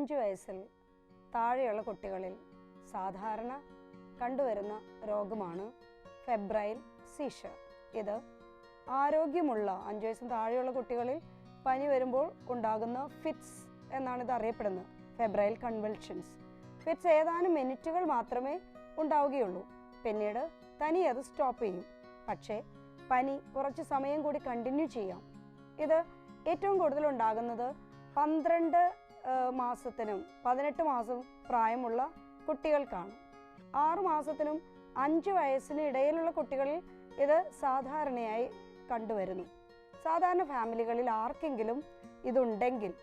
അഞ്ച് വയസ്സിൽ താഴെയുള്ള കുട്ടികളിൽ സാധാരണ കണ്ടുവരുന്ന രോഗമാണ് ഫെബ്രൈൽ സീഷർ ഇത് ആരോഗ്യമുള്ള അഞ്ച് വയസ്സിന് താഴെയുള്ള കുട്ടികളിൽ പനി വരുമ്പോൾ ഉണ്ടാകുന്ന ഫിറ്റ്സ് എന്നാണ് ഇത് അറിയപ്പെടുന്നത്. ഫെബ്രൈൽ കൺവെൽഷൻസ് ഫിറ്റ്സ് ഏതാനും മിനിറ്റുകൾ മാത്രമേ ഉണ്ടാവുകയുള്ളൂ. പിന്നീട് തനി അത് സ്റ്റോപ്പ് ചെയ്യും. പക്ഷേ പനി കുറച്ച് സമയം കൂടി കണ്ടിന്യൂ ചെയ്യാം. ഇത് ഏറ്റവും കൂടുതൽ ഉണ്ടാകുന്നത് പന്ത്രണ്ട് മാസത്തിനും പതിനെട്ട് മാസം പ്രായമുള്ള കുട്ടികൾക്കാണ്. ആറു മാസത്തിനും അഞ്ച് വയസ്സിന് ഇടയിലുള്ള കുട്ടികളിൽ ഇത് സാധാരണയായി കണ്ടുവരുന്നു. സാധാരണ ഫാമിലികളിൽ ആർക്കെങ്കിലും ഇതുണ്ടെങ്കിൽ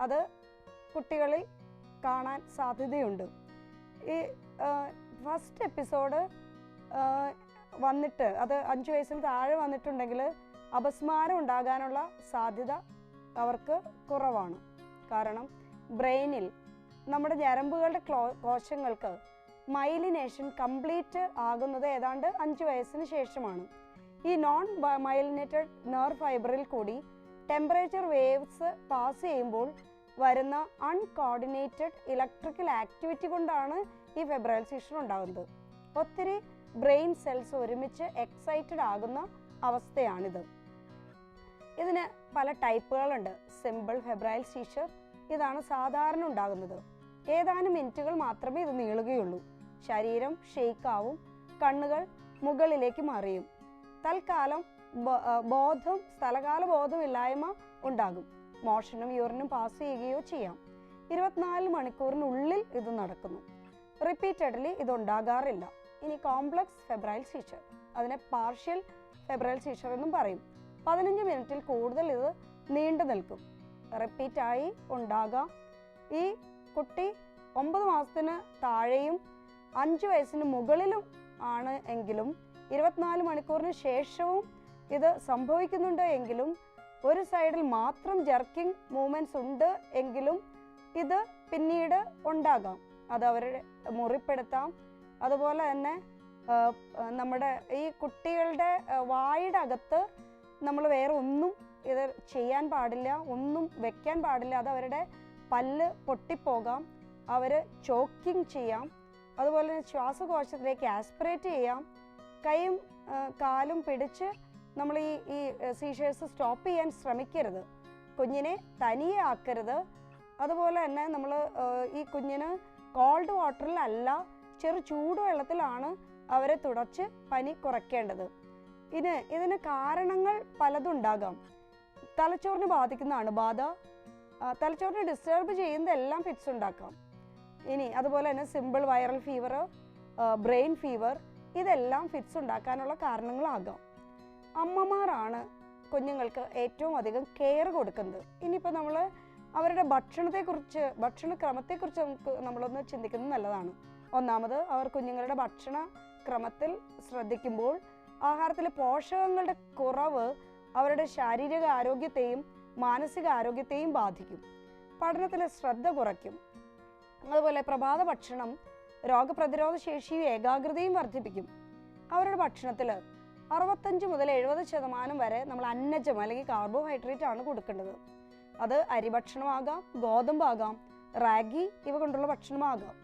അത് കുട്ടികളിൽ കാണാൻ സാധ്യതയുണ്ട്. ഈ ഫസ്റ്റ് എപ്പിസോഡ് വന്നിട്ട് അത് അഞ്ച് വയസ്സിന് താഴെ വന്നിട്ടുണ്ടെങ്കിൽ അപസ്മാരം ഉണ്ടാകാനുള്ള സാധ്യത അവർക്ക് കുറവാണ്. കാരണം ബ്രെയിനിൽ നമ്മുടെ ഞരമ്പുകളുടെ ക്ലോ കോശങ്ങൾക്ക് മൈലിനേഷൻ കംപ്ലീറ്റ് ആകുന്നത് ഏതാണ്ട് അഞ്ച് വയസ്സിന് ശേഷമാണ്. ഈ നോൺ മൈലിനേറ്റഡ് നെർവ് ഫൈബറിൽ കൂടി ടെമ്പറേച്ചർ വേവ്സ് പാസ് ചെയ്യുമ്പോൾ വരുന്ന അൺകോർഡിനേറ്റഡ് ഇലക്ട്രിക്കൽ ആക്ടിവിറ്റി കൊണ്ടാണ് ഈ ഫെബ്രൈൽ സീഷൻ ഉണ്ടാകുന്നത്. ഒത്തിരി ബ്രെയിൻ സെൽസ് ഒരുമിച്ച് എക്സൈറ്റഡ് ആകുന്ന അവസ്ഥയാണിത്. ഇതിന് പല ടൈപ്പുകളുണ്ട് സിമ്പിൾ ഫെബ്രൈൽ സീഷർ ഇതാണ് സാധാരണ ഉണ്ടാകുന്നത്. ഏതാനും മിനിറ്റുകൾ മാത്രമേ ഇത് നീളുകയുള്ളൂ. ശരീരം ഷെയ്ക്കാവും കണ്ണുകൾ മുകളിലേക്ക് മറിയും. തൽക്കാലം ബോധം സ്ഥലകാല ബോധമില്ലായ്മ ഉണ്ടാകും. മോഷനും യൂറിനും പാസ് ചെയ്യുകയോ ചെയ്യാം. ഇരുപത്തിനാല് മണിക്കൂറിനുള്ളിൽ ഇത് നടക്കുന്നു. റിപ്പീറ്റഡ്ലി ഇത് ഉണ്ടാകാറില്ല ഇനി കോംപ്ലക്സ് ഫെബ്രൈൽ സീച്ചർ. അതിനെ പാർഷ്യൽ ഫെബ്രൈൽ സീച്ചർ എന്നും പറയും. പതിനഞ്ച് മിനിറ്റിൽ കൂടുതൽ ഇത് നീണ്ടു നിൽക്കും. റിപ്പീറ്റായി ഉണ്ടാകാം. ഈ കുട്ടി ഒമ്പത് മാസത്തിന് താഴെയും അഞ്ച് വയസ്സിന് മുകളിലും ആണ് എങ്കിലും ഇരുപത്തിനാല് മണിക്കൂറിന് ശേഷവും ഇത് സംഭവിക്കുന്നുണ്ട് എങ്കിലും ഒരു സൈഡിൽ മാത്രം ജർക്കിംഗ് മൂവ്മെന്റ്സ് ഉണ്ട് എങ്കിലും ഇത് പിന്നീട് ഉണ്ടാകാം. അത് അവരുടെ മുറിപ്പെടുത്താം. അതുപോലെ തന്നെ നമ്മുടെ ഈ കുട്ടികളുടെ വായുടെ അകത്ത് നമ്മൾ വേറെ ഒന്നും ഇത് ചെയ്യാൻ പാടില്ല ഒന്നും വെക്കാൻ പാടില്ല അത് അവരുടെ പല്ല് പൊട്ടിപ്പോകാം അവർ ചോക്കിങ് ചെയ്യാം അതുപോലെ തന്നെ ശ്വാസകോശത്തിലേക്ക് ആസ്പിറേറ്റ് ചെയ്യാം കൈയും കാലും പിടിച്ച് നമ്മൾ ഈ ഈ സീഷേഴ്സ് സ്റ്റോപ്പ് ചെയ്യാൻ ശ്രമിക്കരുത്. കുഞ്ഞിനെ തനിയെ ആക്കരുത്. അതുപോലെ തന്നെ നമ്മൾ ഈ കുഞ്ഞിന് കോൾഡ് വാട്ടറിലല്ല ചെറു ചൂടുവെള്ളത്തിലാണ് അവരെ തുടച്ച് പനി കുറയ്ക്കേണ്ടത്. ഇത് ഇതിന് കാരണങ്ങൾ പലതും ഉണ്ടാകാം തലച്ചോറിനെ ബാധിക്കുന്ന ബാധ. തലച്ചോറിനെ ഡിസ്റ്റർബ് ചെയ്യുന്നതെല്ലാം ഫിറ്റ്സ് ഉണ്ടാക്കാം. ഇനി അതുപോലെ തന്നെ simple viral fever brain fever ഇതെല്ലാം ഫിറ്റ്സ് ഉണ്ടാക്കാനുള്ള കാരണങ്ങളാകാം. അമ്മമാരാണ് കുഞ്ഞുങ്ങൾക്ക് ഏറ്റവും അധികം കെയർ കൊടുക്കുന്നത്. ഇനിയിപ്പോൾ നമ്മൾ അവരുടെ ഭക്ഷണത്തെക്കുറിച്ച് ഭക്ഷണക്രമത്തെക്കുറിച്ച് നമുക്ക് നമ്മളൊന്ന് ചിന്തിക്കുന്നത് നല്ലതാണ്. ഒന്നാമത് അവർ കുഞ്ഞുങ്ങളുടെ ഭക്ഷണ ക്രമത്തിൽ ശ്രദ്ധിക്കുമ്പോൾ ആഹാരത്തിലെ പോഷകങ്ങളുടെ കുറവ് അവരുടെ ശാരീരിക ആരോഗ്യത്തെയും മാനസിക ആരോഗ്യത്തെയും ബാധിക്കും. പഠനത്തിലെ ശ്രദ്ധ കുറയ്ക്കും. അതുപോലെ പ്രഭാത ഭക്ഷണം രോഗപ്രതിരോധ ശേഷിയും ഏകാഗ്രതയും വർദ്ധിപ്പിക്കും. അവരുടെ ഭക്ഷണത്തിൽ അറുപത്തഞ്ച് മുതൽ എഴുപത് ശതമാനം വരെ നമ്മൾ അന്നജം അല്ലെങ്കിൽ കാർബോഹൈഡ്രേറ്റ് ആണ് കൊടുക്കേണ്ടത്. അത് അരി ഭക്ഷണമാകാം ഗോതമ്പാകാം റാഗി ഇവ കൊണ്ടുള്ള ഭക്ഷണമാകാം.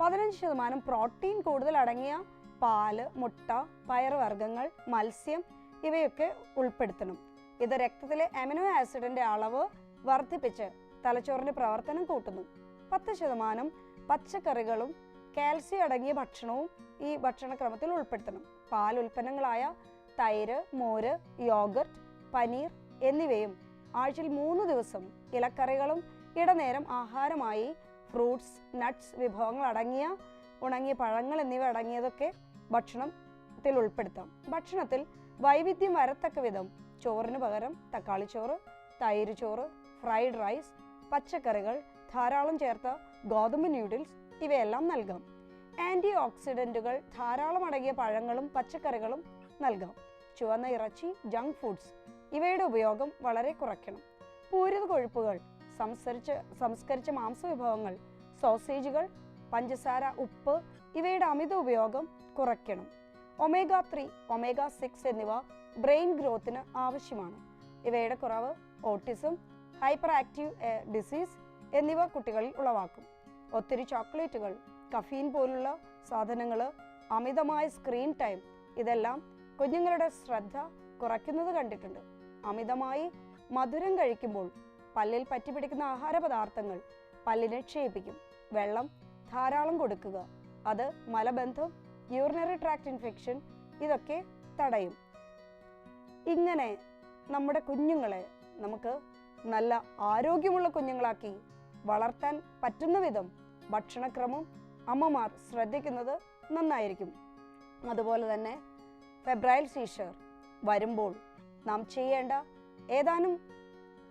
പതിനഞ്ച് ശതമാനം പ്രോട്ടീൻ കൂടുതൽ അടങ്ങിയ പാൽ മുട്ട പയറുവർഗങ്ങൾ മത്സ്യം ഇവയൊക്കെ ഉൾപ്പെടുത്തണം. ഇത് രക്തത്തിലെ അമിനോ ആസിഡിന്റെ അളവ് വർദ്ധിപ്പിച്ച് തലച്ചോറിന്റെ പ്രവർത്തനം കൂട്ടുന്നു. പത്ത് ശതമാനം പച്ചക്കറികളും കാൽസ്യം അടങ്ങിയ ഭക്ഷണവും ഈ ഭക്ഷണക്രമത്തിൽ ഉൾപ്പെടുത്തണം. പാൽ ഉൽപ്പന്നങ്ങളായ തൈര് മോര് യോഗർട്ട് പനീർ എന്നിവയും ആഴ്ചയിൽ മൂന്ന് ദിവസം ഇലക്കറികളും ഇടനേരം ആഹാരമായി ഫ്രൂട്ട്സ് നട്ട്സ് വിഭവങ്ങൾ അടങ്ങിയ ഉണങ്ങിയ പഴങ്ങൾ എന്നിവ അടങ്ങിയതൊക്കെ ഭക്ഷണത്തിൽ ഉൾപ്പെടുത്താം. ഭക്ഷണത്തിൽ വൈവിധ്യം വരത്തക്ക വിധം ചോറിന് പകരം തക്കാളി ചോറ് തൈര് ചോറ് ഫ്രൈഡ് റൈസ് പച്ചക്കറികൾ ധാരാളം ചേർത്ത ഗോതമ്പ് ന്യൂഡിൽസ് ഇവയെല്ലാം നൽകാം. ആന്റി ഓക്സിഡന്റുകൾ ധാരാളം അടങ്ങിയ പഴങ്ങളും പച്ചക്കറികളും നൽകാം. ചുവന്ന ഇറച്ചി ജങ്ക് ഫുഡ്സ് ഇവയുടെ ഉപയോഗം വളരെ കുറയ്ക്കണം. പൂരിത കൊഴുപ്പുകൾ സംസ്കരിച്ച സംസ്കരിച്ച മാംസവിഭവങ്ങൾ സോസേജുകൾ പഞ്ചസാര ഉപ്പ് ഇവയുടെ അമിത ഉപയോഗം കുറയ്ക്കണം. ഒമേഗ ത്രീ ഒമേഗ സിക്സ് എന്നിവ ബ്രെയിൻ ഗ്രോത്തിന് ആവശ്യമാണ്. ഇവയുടെ കുറവ് ഓട്ടിസം ഹൈപ്പർ ആക്റ്റീവ് ഡിസീസ് എന്നിവ കുട്ടികളിൽ ഉളവാക്കും. ഒത്തിരി ചോക്ലേറ്റുകൾ കഫീൻ പോലുള്ള സാധനങ്ങൾ അമിതമായ സ്ക്രീൻ ടൈം ഇതെല്ലാം കുഞ്ഞുങ്ങളുടെ ശ്രദ്ധ കുറയ്ക്കുന്നത് കണ്ടിട്ടുണ്ട്. അമിതമായി മധുരം കഴിക്കുമ്പോൾ പല്ലിൽ പറ്റിപ്പിടിക്കുന്ന ആഹാര പദാർത്ഥങ്ങൾ പല്ലിനെ ക്ഷയിപ്പിക്കും. വെള്ളം ധാരാളം കൊടുക്കുക. അത് മലബന്ധം യൂറിനറി ട്രാക്ട് ഇൻഫെക്ഷൻ ഇതൊക്കെ തടയും. ഇങ്ങനെ നമ്മുടെ കുഞ്ഞുങ്ങളെ നമുക്ക് നല്ല ആരോഗ്യമുള്ള കുഞ്ഞുങ്ങളാക്കി വളർത്താൻ പറ്റുന്ന വിധം ഭക്ഷണക്രമം അമ്മമാർ ശ്രദ്ധിക്കുന്നത് നന്നായിരിക്കും. അതുപോലെ തന്നെ ഫെബ്രൈൽ സീഷർ വരുമ്പോൾ നാം ചെയ്യേണ്ട ഏതാനും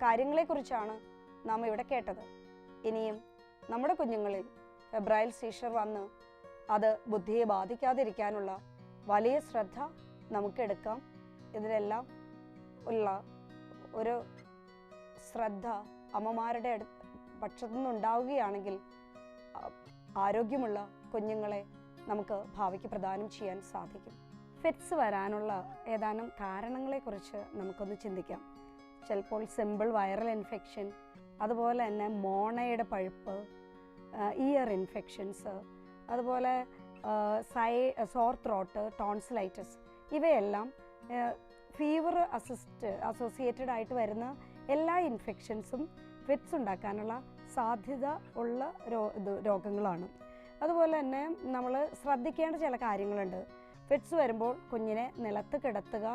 കാര്യങ്ങളെക്കുറിച്ചാണ് നാം ഇവിടെ കേട്ടത്. ഇനിയും നമ്മുടെ കുഞ്ഞുങ്ങളിൽ ഫെബ്രൈൽ സീഷർ വന്ന് അത് ബുദ്ധിയെ ബാധിക്കാതിരിക്കാനുള്ള വലിയ ശ്രദ്ധ നമുക്കെടുക്കാം. ഇതിലെല്ലാം ഉള്ള ഒരു ശ്രദ്ധ അമ്മമാരുടെ പക്ഷത്തു നിന്നുണ്ടാവുകയാണെങ്കിൽ ആരോഗ്യമുള്ള കുഞ്ഞുങ്ങളെ നമുക്ക് ഭാവിക്ക് പ്രദാനം ചെയ്യാൻ സാധിക്കും. ഫിറ്റ്സ് വരാനുള്ള ഏതാനും കാരണങ്ങളെക്കുറിച്ച് നമുക്കൊന്ന് ചിന്തിക്കാം. ചിലപ്പോൾ സിമ്പിൾ വൈറൽ ഇൻഫെക്ഷൻ അതുപോലെ തന്നെ മോണയുടെ പഴുപ്പ് ഇയർ ഇൻഫെക്ഷൻസ് അതുപോലെ സൈ സോർ ത്രോട്ട് ടോൺസിലൈറ്റിസ് ഇവയെല്ലാം ഫീവർ അസിസ്റ്റ് അസോസിയേറ്റഡ് ആയിട്ട് വരുന്ന എല്ലാ ഇൻഫെക്ഷൻസും ഫിറ്റ്സ് ഉണ്ടാക്കാനുള്ള സാധ്യത ഉള്ള രോഗങ്ങളാണ്. അതുപോലെ തന്നെ നമ്മൾ ശ്രദ്ധിക്കേണ്ട ചില കാര്യങ്ങളുണ്ട്. ഫിറ്റ്സ് വരുമ്പോൾ കുഞ്ഞിനെ നിലത്ത് കിടത്തുക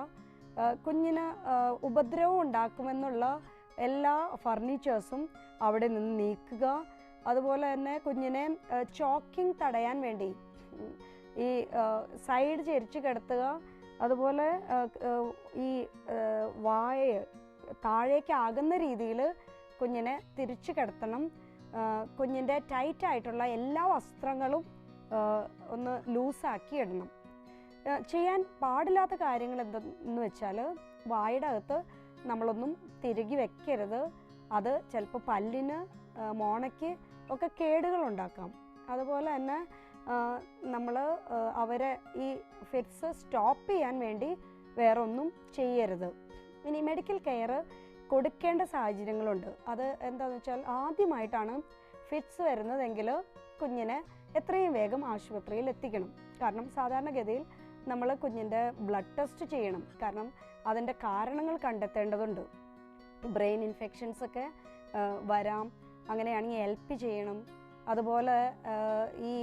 കുഞ്ഞിന് ഉപദ്രവം ഉണ്ടാക്കുമെന്നുള്ള എല്ലാ ഫർണിച്ചേഴ്സും അവിടെ നിന്ന് നീക്കുക അതുപോലെ തന്നെ കുഞ്ഞിനെ ചോക്കിംഗ് തടയാൻ വേണ്ടി. ഈ സൈഡ് ചെരിച്ച് കിടത്തുക അതുപോലെ ഈ വായ താഴേക്ക് ആകുന്ന രീതിയിൽ കുഞ്ഞിനെ തിരിച്ചു കിടത്തണം. കുഞ്ഞിന്റെ ടൈറ്റ് ആയിട്ടുള്ള എല്ലാ വസ്ത്രങ്ങളും ഒന്ന് ലൂസാക്കി ഇടണം. ചെയ്യാൻ പാടില്ലാത്ത കാര്യങ്ങൾ എന്തെന്ന് വെച്ചാൽ വായുടെ അകത്ത് നമ്മളൊന്നും തിരുകി വെക്കരുത്. അത് ചിലപ്പോൾ പല്ലിന് മോണയ്ക്ക് ഒക്കെ കേടുകൾ ഉണ്ടാക്കാം അതുപോലെ തന്നെ നമ്മൾ അവരെ ഈ ഫിറ്റ്സ് സ്റ്റോപ്പ് ചെയ്യാൻ വേണ്ടി വേറെ ഒന്നും ചെയ്യരുത്. ഇനി മെഡിക്കൽ കെയർ കൊടുക്കേണ്ട സാഹചര്യങ്ങളുണ്ട്. അത് എന്താണെന്ന് വെച്ചാൽ ആദ്യമായിട്ടാണ് ഫിറ്റ്സ് വരുന്നതെങ്കിൽ കുഞ്ഞിനെ എത്രയും വേഗം ആശുപത്രിയിൽ എത്തിക്കണം. കാരണം സാധാരണഗതിയിൽ നമ്മൾ കുഞ്ഞിന്റെ ബ്ലഡ് ടെസ്റ്റ് ചെയ്യണം. കാരണം അതിന്റെ കാരണങ്ങൾ കണ്ടെത്തേണ്ടതുണ്ട്. ബ്രെയിൻ ഇൻഫെക്ഷൻസ് ഒക്കെ വരാം. അങ്ങനെയാണെങ്കിൽ എൽ ചെയ്യണം. അതുപോലെ ഈ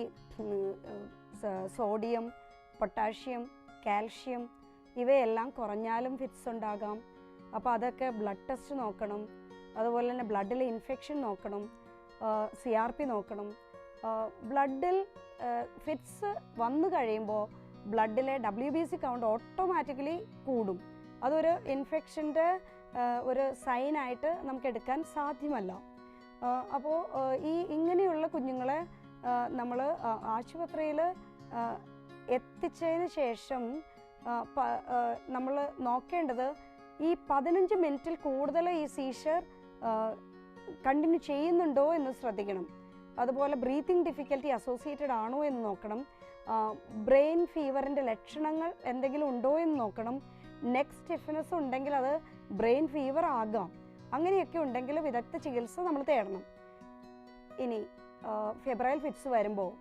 സോഡിയം പൊട്ടാഷ്യം കാൽഷ്യം ഇവയെല്ലാം കുറഞ്ഞാലും ഫിറ്റ്സ് ഉണ്ടാകാം. അപ്പോൾ അതൊക്കെ ബ്ലഡ് ടെസ്റ്റ് നോക്കണം. അതുപോലെ തന്നെ ബ്ലഡിലെ ഇൻഫെക്ഷൻ നോക്കണം. സി ആർ പി നോക്കണം. ബ്ലഡിൽ ഫിറ്റ്സ് വന്നു കഴിയുമ്പോൾ ബ്ലഡിലെ W B C count automatically കൂടും. അതൊരു ഇൻഫെക്ഷന്റെ ഒരു സൈനായിട്ട് നമുക്ക് എടുക്കാൻ സാധ്യമല്ല. അപ്പോൾ ഈ ഇങ്ങനെയുള്ള കുഞ്ഞുങ്ങളെ നമ്മൾ ആശുപത്രിയിൽ എത്തിച്ചതിന് ശേഷം നമ്മൾ നോക്കേണ്ടത് ഈ പതിനഞ്ച് മിനിറ്റിൽ കൂടുതൽ ഈ സീഷർ കണ്ടിന്യൂ ചെയ്യുന്നുണ്ടോ എന്ന് ശ്രദ്ധിക്കണം. അതുപോലെ ബ്രീത്തിങ് ഡിഫിക്കൽറ്റി അസോസിയേറ്റഡ് ആണോ എന്ന് നോക്കണം. ബ്രെയിൻ ഫീവറിന്റെ ലക്ഷണങ്ങൾ എന്തെങ്കിലും ഉണ്ടോ എന്ന് നോക്കണം. നെക്ക് സ്റ്റിഫ്നെസ് ഉണ്ടെങ്കിൽ അത് ബ്രെയിൻ ഫീവർ ആകാം. അങ്ങനെയൊക്കെ ഉണ്ടെങ്കിൽ വിദഗ്ധ ചികിത്സ നമ്മൾ തേടണം. ഇനി ഫെബ്രൈൽ ഫിറ്റ്സ് വരുമ്പോൾ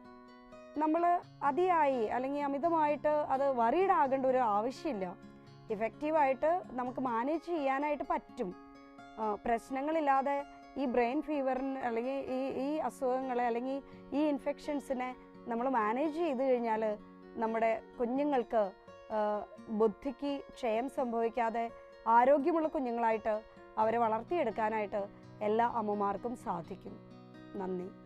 നമ്മൾ അതിയായി അല്ലെങ്കിൽ അമിതമായിട്ട് അത് വറീഡ് ആകേണ്ട ഒരു ആവശ്യമില്ല. ഇഫക്റ്റീവായിട്ട് നമുക്ക് മാനേജ് ചെയ്യാനായിട്ട് പറ്റും. പ്രശ്നങ്ങളില്ലാതെ ഈ ബ്രെയിൻ ഫീവറിന് അല്ലെങ്കിൽ ഈ ഈ അസുഖങ്ങളെ അല്ലെങ്കിൽ ഈ ഇൻഫെക്ഷൻസിനെ നമ്മൾ മാനേജ് ചെയ്ത് കഴിഞ്ഞാൽ നമ്മുടെ കുഞ്ഞുങ്ങൾക്ക് ബുദ്ധിക്ക് ക്ഷയം സംഭവിക്കാതെ ആരോഗ്യമുള്ള കുഞ്ഞുങ്ങളായിട്ട് അവരെ വളർത്തിയെടുക്കാനായിട്ട് എല്ലാ അമ്മമാർക്കും സാധിക്കും. നന്ദി.